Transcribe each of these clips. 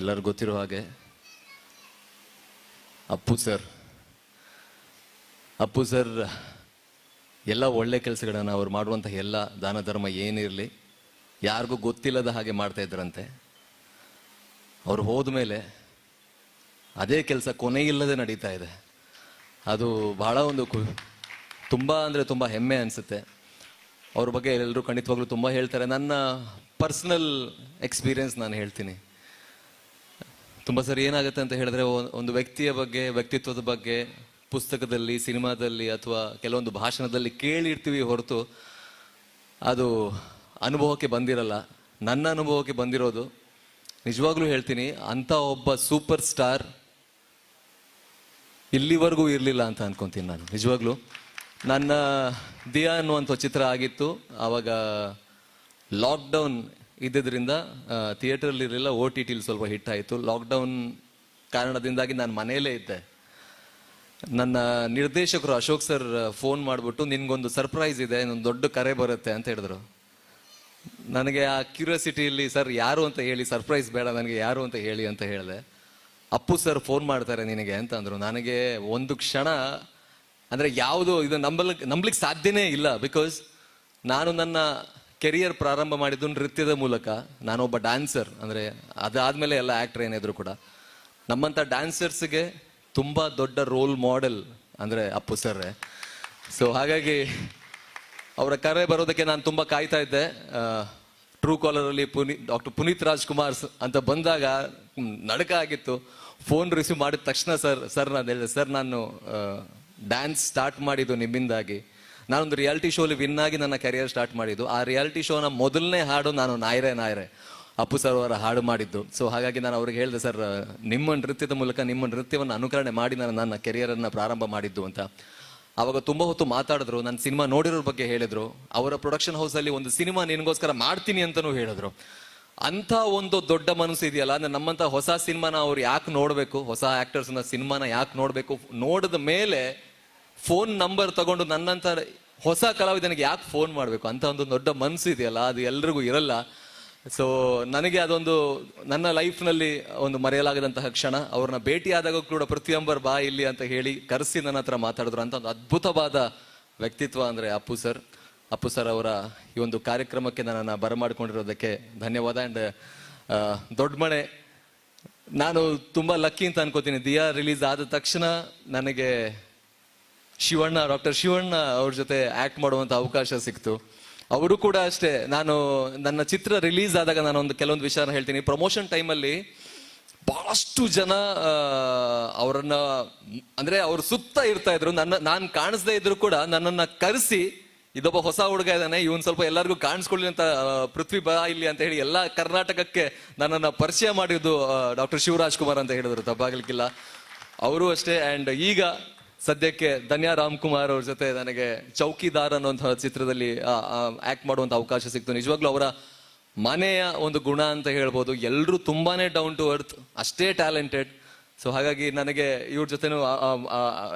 ಎಲ್ಲರಿಗೂ ಗೊತ್ತಿರೋ ಹಾಗೆ, ಅಪ್ಪು ಸರ್ ಅಪ್ಪು ಸರ್, ಎಲ್ಲ ಒಳ್ಳೆ ಕೆಲಸಗಳನ್ನು ಅವ್ರು ಮಾಡುವಂಥ ಎಲ್ಲ ದಾನ ಧರ್ಮ ಏನಿರಲಿ ಯಾರಿಗೂ ಗೊತ್ತಿಲ್ಲದ ಹಾಗೆ ಮಾಡ್ತಾ ಇದ್ರಂತೆ. ಅವ್ರು ಹೋದ ಮೇಲೆ ಅದೇ ಕೆಲಸ ಕೊನೆಯಿಲ್ಲದೆ ನಡೀತಾ ಇದೆ. ಅದು ಬಹಳ ಒಂದು ಕು, ತುಂಬ ಅಂದರೆ ತುಂಬ ಹೆಮ್ಮೆ ಅನಿಸುತ್ತೆ. ಅವ್ರ ಬಗ್ಗೆ ಎಲ್ಲರೂ ಖಂಡಿತವಾಗ್ಲೂ ತುಂಬ ಹೇಳ್ತಾರೆ. ನನ್ನ ಪರ್ಸ್ನಲ್ ಎಕ್ಸ್ಪೀರಿಯನ್ಸ್ ನಾನು ಹೇಳ್ತೀನಿ. ತುಂಬ ಸರಿ ಏನಾಗುತ್ತೆ ಅಂತ ಹೇಳಿದ್ರೆ ಒಂದು ವ್ಯಕ್ತಿಯ ಬಗ್ಗೆ, ವ್ಯಕ್ತಿತ್ವದ ಬಗ್ಗೆ ಪುಸ್ತಕದಲ್ಲಿ, ಸಿನಿಮಾದಲ್ಲಿ ಅಥವಾ ಕೆಲವೊಂದು ಭಾಷಣದಲ್ಲಿ ಕೇಳಿರ್ತೀವಿ ಹೊರತು ಅದು ಅನುಭವಕ್ಕೆ ಬಂದಿರಲ್ಲ. ನನ್ನ ಅನುಭವಕ್ಕೆ ಬಂದಿರೋದು, ನಿಜವಾಗ್ಲೂ ಹೇಳ್ತೀನಿ, ಅಂಥ ಒಬ್ಬ ಸೂಪರ್ ಸ್ಟಾರ್ ಇಲ್ಲಿವರೆಗೂ ಇರಲಿಲ್ಲ ಅಂತ ಅನ್ಕೊಂತೀನಿ ನಾನು, ನಿಜವಾಗ್ಲೂ. ನನ್ನ ದಿಯಾ ಅನ್ನುವಂಥ ಚಿತ್ರ ಆಗಿತ್ತು, ಆವಾಗ ಲಾಕ್ಡೌನ್ ಇದ್ದಿದ್ರಿಂದ ಥಿಯೇಟರ್ಲಿ ಇರಲಿಲ್ಲ ಓ ಟಿ ಟಿಲಿ ಸ್ವಲ್ಪ ಹಿಟ್ ಆಯಿತು. ಲಾಕ್ಡೌನ್ ಕಾರಣದಿಂದಾಗಿ ನಾನು ಮನೆಯಲ್ಲೇ ಇದ್ದೆ. ನನ್ನ ನಿರ್ದೇಶಕರು ಅಶೋಕ್ ಸರ್ ಫೋನ್ ಮಾಡಿಬಿಟ್ಟು, ನಿನಗೊಂದು ಸರ್ಪ್ರೈಸ್ ಇದೆ ಒಂದು ದೊಡ್ಡ ಕರೆ ಬರುತ್ತೆ ಅಂತ ಹೇಳಿದ್ರು. ನನಗೆ ಆ ಕ್ಯೂರಿಯಾಸಿಟಿಯಲ್ಲಿ ಸರ್, ಯಾರು ಅಂತ ಹೇಳಿ ಸರ್ಪ್ರೈಸ್ ಬೇಡ, ನನಗೆ ಯಾರು ಅಂತ ಹೇಳಿ ಅಂತ ಹೇಳಿದೆ. ಅಪ್ಪು ಸರ್ ಫೋನ್ ಮಾಡ್ತಾರೆ ನಿನಗೆ ಅಂತ ಅಂದ್ರು. ನನಗೆ ಒಂದು ಕ್ಷಣ, ಅಂದರೆ ಯಾವುದು ಇದು ನಂಬಲ್ ನಂಬಲಿಕ್ಕೆ ಸಾಧ್ಯನೇ ಇಲ್ಲ ಬಿಕಾಸ್ ನಾನು ನನ್ನ ಕೆರಿಯರ್ ಪ್ರಾರಂಭ ಮಾಡಿದ್ದು ನೃತ್ಯದ ಮೂಲಕ. ನಾನೊಬ್ಬ ಡ್ಯಾನ್ಸರ್, ಅಂದರೆ ಅದಾದಮೇಲೆ ಎಲ್ಲ ಆ್ಯಕ್ಟ್ರ್ ಏನಿದ್ರು ಕೂಡ. ನಮ್ಮಂಥ ಡ್ಯಾನ್ಸರ್ಸ್ಗೆ ತುಂಬ ದೊಡ್ಡ ರೋಲ್ ಮಾಡೆಲ್, ಅಂದರೆ ಅಪ್ಪು ಸರ್ ಸೊ ಹಾಗಾಗಿ ಅವರ ಕರೆ ಬರೋದಕ್ಕೆ ನಾನು ತುಂಬ ಕಾಯ್ತಾ ಇದ್ದೆ. ಟ್ರೂ ಕಾಲರಲ್ಲಿ ಪುನಿ ಡಾಕ್ಟರ್ ಪುನೀತ್ ರಾಜ್ಕುಮಾರ್ ಅಂತ ಬಂದಾಗ ನಡಕ ಆಗಿತ್ತು. ಫೋನ್ ರಿಸೀವ್ ಮಾಡಿದ ತಕ್ಷಣ ಸರ್ ಸರ್ ನಾನು ಹೇಳಿದೆ, ಸರ್, ನಾನು ಡ್ಯಾನ್ಸ್ ಸ್ಟಾರ್ಟ್ ಮಾಡಿದ್ದು ನಿಮ್ಮಿಂದಾಗಿ. ನಾನೊಂದು ರಿಯಾಲಿಟಿ ಶೋಲಿ ವಿನ್ ಆಗಿ ನನ್ನ ಕೆರಿಯರ್ ಸ್ಟಾರ್ಟ್ ಮಾಡಿದ್ದು. ಆ ರಿಯಾಲಿಟಿ ಶೋನ ಮೊದಲನೇ ಹಾಡು ನಾನು ನಾಯರೆ ನಾಯರೆ, ಅಪ್ಪು ಸರ್ ಅವರ ಹಾಡು ಮಾಡಿದ್ದು. ಸೊ ಹಾಗಾಗಿ ನಾನು ಅವ್ರಿಗೆ ಹೇಳಿದೆ, ಸರ್, ನಿಮ್ಮ ನೃತ್ಯದ ಮೂಲಕ ನಿಮ್ಮ ನೃತ್ಯವನ್ನು ಅನುಕರಣೆ ಮಾಡಿ ನಾನು ನನ್ನ ಕೆರಿಯರನ್ನು ಪ್ರಾರಂಭ ಮಾಡಿದ್ದು ಅಂತ. ಅವಾಗ ತುಂಬ ಹೊತ್ತು ಮಾತಾಡಿದ್ರು ನನ್ನ ಸಿನಿಮಾ ನೋಡಿರೋ ಬಗ್ಗೆ ಹೇಳಿದ್ರು. ಅವರ ಪ್ರೊಡಕ್ಷನ್ ಹೌಸಲ್ಲಿ ಒಂದು ಸಿನಿಮಾ ನಿನಗೋಸ್ಕರ ಮಾಡ್ತೀನಿ ಅಂತಲೂ ಹೇಳಿದ್ರು. ಅಂಥ ಒಂದು ದೊಡ್ಡ ಮನಸ್ಸು ಇದೆಯಲ್ಲ, ಅಂದ್ರೆ ನಮ್ಮಂಥ ಹೊಸ ಸಿನಿಮಾನ ಅವ್ರು ಯಾಕೆ ನೋಡಬೇಕು? ಹೊಸ ಆ್ಯಕ್ಟರ್ಸ್ನ ಸಿನಿಮಾನ ಯಾಕೆ ನೋಡಬೇಕು? ನೋಡಿದ ಮೇಲೆ ಫೋನ್ ನಂಬರ್ ತಗೊಂಡು ನನ್ನಂತ ಹೊಸ ಕಲಾವಿದನಿಗೆ ಯಾಕೆ ಫೋನ್ ಮಾಡಬೇಕು? ಅಂತ ಒಂದು ದೊಡ್ಡ ಮನಸ್ಸು ಇದೆಯಲ್ಲ, ಅದು ಎಲ್ರಿಗೂ ಇರಲ್ಲ. ಸೊ ನನಗೆ ಅದೊಂದು, ನನ್ನ ಲೈಫ್ನಲ್ಲಿ ಒಂದು ಮರೆಯಲಾಗದಂತಹ ಕ್ಷಣ. ಅವ್ರನ್ನ ಭೇಟಿಯಾದಾಗ ಕೂಡ ಪ್ರತಿಯೊಬ್ಬರು ಬಾ ಇಲ್ಲಿ ಅಂತ ಹೇಳಿ ಕರೆಸಿ ನನ್ನ ಹತ್ರ ಮಾತಾಡಿದ್ರು. ಅಂತ ಒಂದು ಅದ್ಭುತವಾದ ವ್ಯಕ್ತಿತ್ವ ಅಂದರೆ ಅಪ್ಪು ಸರ್. ಅಪ್ಪು ಸರ್ ಅವರ ಈ ಒಂದು ಕಾರ್ಯಕ್ರಮಕ್ಕೆ ನನ್ನನ್ನು ಬರಮಾಡಿಕೊಂಡಿರೋದಕ್ಕೆ ಧನ್ಯವಾದ. ಆ್ಯಂಡ್ ದೊಡ್ಡ ಮನೆ ನಾನು ತುಂಬ ಲಕ್ಕಿ ಅಂತ ಅನ್ಕೋತೀನಿ. ದಿಯಾ ರಿಲೀಸ್ ಆದ ತಕ್ಷಣ ನನಗೆ ಶಿವಣ್ಣ, ಡಾಕ್ಟರ್ ಶಿವಣ್ಣ ಅವ್ರ ಜೊತೆ ಆಕ್ಟ್ ಮಾಡುವಂತ ಅವಕಾಶ ಸಿಕ್ತು. ಅವರು ಕೂಡ ಅಷ್ಟೇ, ನಾನು ನನ್ನ ಚಿತ್ರ ರಿಲೀಸ್ ಆದಾಗ ನಾನು ಒಂದು ಕೆಲವೊಂದು ವಿಚಾರ ಹೇಳ್ತೀನಿ. ಪ್ರಮೋಷನ್ ಟೈಮಲ್ಲಿ ಬಹಳಷ್ಟು ಜನ ಅವರನ್ನ, ಅಂದ್ರೆ ಅವ್ರ ಸುತ್ತ ಇರ್ತಾ ಇದ್ರು. ನನ್ನ, ನಾನು ಕಾಣಿಸ್ದೇ ಇದ್ರು ಕೂಡ ನನ್ನನ್ನ ಕರೆಸಿ, ಇದೊಬ್ಬ ಹೊಸ ಹುಡುಗ ಇದ್ದಾನೆ ಇವನ್ ಸ್ವಲ್ಪ ಎಲ್ಲರಿಗೂ ಕಾಣಿಸ್ಕೊಳ್ಳಿ ಅಂತ ಪೃಥ್ವಿ ಬಾ ಇಲ್ಲಿ ಅಂತ ಹೇಳಿ ಎಲ್ಲ ಕರ್ನಾಟಕಕ್ಕೆ ನನ್ನನ್ನ ಪರಿಚಯ ಮಾಡಿದ್ದು ಡಾಕ್ಟರ್ ಶಿವರಾಜ್ ಕುಮಾರ್ ಅಂತ ಹೇಳಿದ್ರು, ತಪ್ಪಾಗಲಿಕ್ಕಿಲ್ಲ. ಅವರು ಅಷ್ಟೇ ಅಂಡ್ ಈಗ ಸದ್ಯಕ್ಕೆ ಧನ್ಯ ರಾಮ್ಕುಮಾರ್ ಅವ್ರ ಜೊತೆ ನನಗೆ ಚೌಕಿದಾರ್ ಅನ್ನುವಂತಹ ಚಿತ್ರದಲ್ಲಿ ಆಕ್ಟ್ ಮಾಡುವಂತ ಅವಕಾಶ ಸಿಕ್ತು. ನಿಜವಾಗ್ಲೂ ಅವರ ಮನೆಯ ಒಂದು ಗುಣ ಅಂತ ಹೇಳ್ಬೋದು. ಎಲ್ಲರೂ ತುಂಬಾನೇ ಡೌನ್ ಟು ಅರ್ತ್ ಅಷ್ಟೇ ಟ್ಯಾಲೆಂಟೆಡ್ ಸೊ ಹಾಗಾಗಿ ನನಗೆ ಇವ್ರ ಜೊತೆನೂ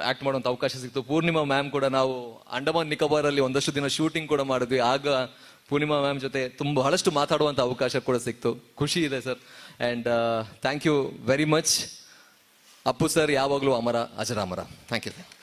ಆಕ್ಟ್ ಮಾಡುವಂತ ಅವಕಾಶ ಸಿಕ್ತು. ಪೂರ್ಣಿಮಾ ಮ್ಯಾಮ್ ಕೂಡ ನಾವು ಅಂಡಮಾನ್ ನಿಕೋಬಾರ್ ಅಲ್ಲಿ ಒಂದಷ್ಟು ದಿನ ಶೂಟಿಂಗ್ ಕೂಡ ಮಾಡಿದ್ವಿ. ಆಗ ಪೂರ್ಣಿಮಾ ಮ್ಯಾಮ್ ಜೊತೆ ತುಂಬ ಬಹಳಷ್ಟು ಮಾತಾಡುವಂತ ಅವಕಾಶ ಕೂಡ ಸಿಕ್ತು. ಖುಷಿ ಇದೆ sir and thank you very much Appu sir ಯಾವಾಗಲೂ ಅಮರ ಅಜರಾಮರ. Thank you